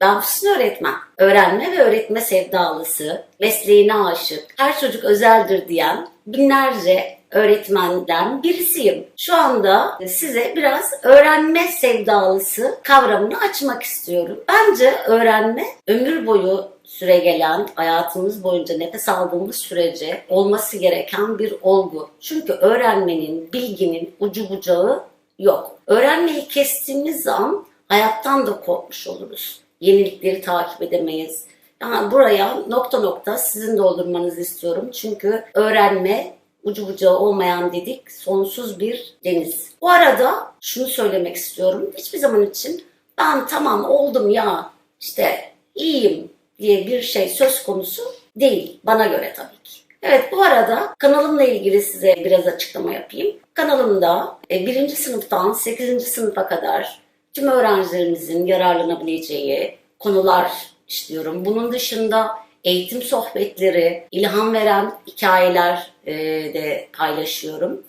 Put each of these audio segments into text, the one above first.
Füsun öğretmen. Öğrenme ve öğretme sevdalısı, mesleğine aşık, her çocuk özeldir diyen binlerce öğretmenden birisiyim. Şu anda size biraz öğrenme sevdalısı kavramını açmak istiyorum. Bence öğrenme ömür boyu süre gelen, hayatımız boyunca nefes aldığımız sürece olması gereken bir olgu. Çünkü öğrenmenin, bilginin ucu bucağı yok. Öğrenmeyi kestiğimiz an hayattan da kopmuş oluruz. Yenilikleri takip edemeyiz. Yani buraya nokta nokta sizin doldurmanızı istiyorum. Çünkü öğrenme ucu bucağı olmayan dedik sonsuz bir deniz. Bu arada şunu söylemek istiyorum. Hiçbir zaman için ben tamam oldum ya işte iyiyim diye bir şey söz konusu değil. Bana göre tabii ki. Evet bu arada kanalımla ilgili size biraz açıklama yapayım. Kanalımda e, birinci sınıftan 8. sınıfa kadar tüm öğrencilerimizin yararlanabileceği konular işliyorum. Bunun dışında eğitim sohbetleri, ilham veren hikayeler e, de paylaşıyorum.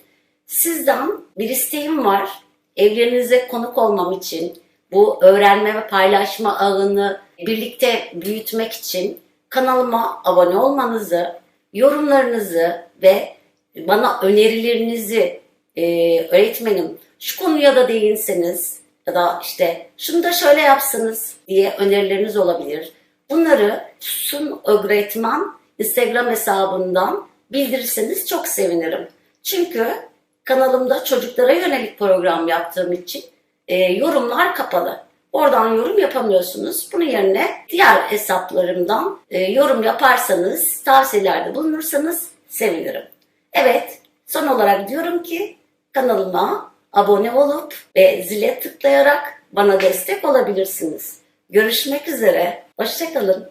Sizden bir isteğim var. Evlerinize konuk olmam için, bu öğrenme ve paylaşma ağını birlikte büyütmek için kanalıma abone olmanızı, yorumlarınızı ve bana önerilerinizi e, öğretmenim şu konuya da değinseniz ya da işte şunu da şöyle yapsanız diye önerileriniz olabilir. Bunları Sun Öğretmen Instagram hesabından bildirirseniz çok sevinirim. Çünkü kanalımda çocuklara yönelik program yaptığım için e, yorumlar kapalı. Oradan yorum yapamıyorsunuz. Bunun yerine diğer hesaplarımdan e, yorum yaparsanız, tavsiyelerde bulunursanız sevinirim. Evet, son olarak diyorum ki kanalıma abone olup ve zile tıklayarak bana destek olabilirsiniz. Görüşmek üzere, hoşçakalın.